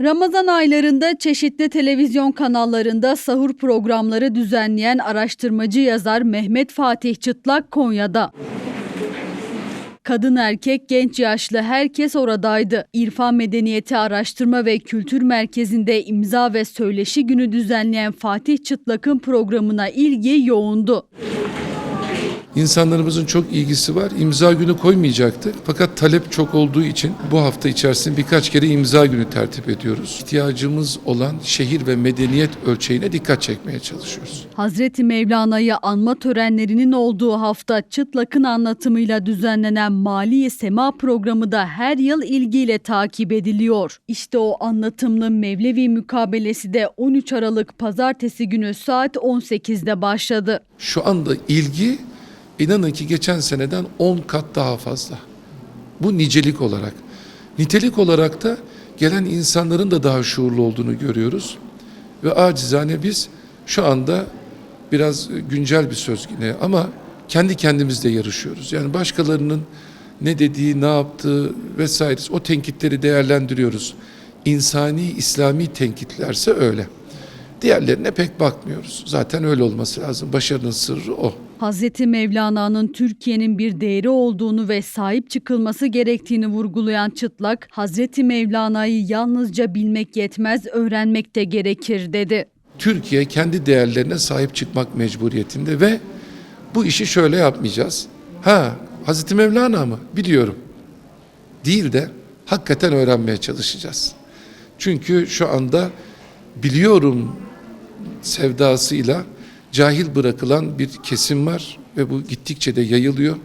Ramazan aylarında çeşitli televizyon kanallarında sahur programları düzenleyen araştırmacı yazar Mehmet Fatih Çıtlak Konya'da. Kadın erkek genç yaşlı herkes oradaydı. İrfan Medeniyeti Araştırma ve Kültür Merkezi'nde imza ve söyleşi günü düzenleyen Fatih Çıtlak'ın programına ilgi yoğundu. İnsanlarımızın çok ilgisi var. İmza günü koymayacaktık. Fakat talep çok olduğu için bu hafta içerisinde birkaç kere imza günü tertip ediyoruz. İhtiyacımız olan şehir ve medeniyet ölçeğine dikkat çekmeye çalışıyoruz. Hazreti Mevlana'yı anma törenlerinin olduğu hafta Çıtlak'ın anlatımıyla düzenlenen Mali Sema programı da her yıl ilgiyle takip ediliyor. İşte o anlatımlı Mevlevi mukabelesi de 13 Aralık Pazartesi günü saat 18'de başladı. Şu anda ilgi inanın ki geçen seneden 10 kat daha fazla. Bu nicelik olarak. Nitelik olarak da gelen insanların da daha şuurlu olduğunu görüyoruz. Ve acizane biz şu anda biraz güncel bir söz yine ama kendi kendimizle yarışıyoruz. Yani başkalarının ne dediği, ne yaptığı vesaire o tenkitleri değerlendiriyoruz. İnsani, İslami tenkitlerse öyle. Diğerlerine pek bakmıyoruz. Zaten öyle olması lazım. Başarının sırrı o. Hazreti Mevlana'nın Türkiye'nin bir değeri olduğunu ve sahip çıkılması gerektiğini vurgulayan Çıtlak, Hazreti Mevlana'yı yalnızca bilmek yetmez, öğrenmek de gerekir dedi. Türkiye kendi değerlerine sahip çıkmak mecburiyetinde ve bu işi şöyle yapmayacağız. Ha, Hazreti Mevlana mı? Biliyorum. Değil de hakikaten öğrenmeye çalışacağız. Çünkü şu anda biliyorum sevdasıyla cahil bırakılan bir kesim var ve bu gittikçe de yayılıyor.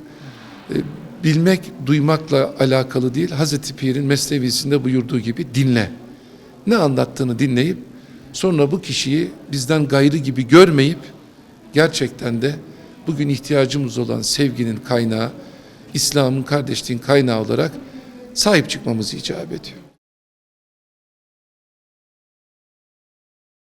E, Bilmek, duymakla alakalı değil. Hazreti Pir'in mesnevisinde buyurduğu gibi dinle. Ne anlattığını dinleyip sonra bu kişiyi bizden gayrı gibi görmeyip gerçekten de bugün ihtiyacımız olan sevginin kaynağı, İslam'ın kardeşliğin kaynağı olarak sahip çıkmamız icap ediyor.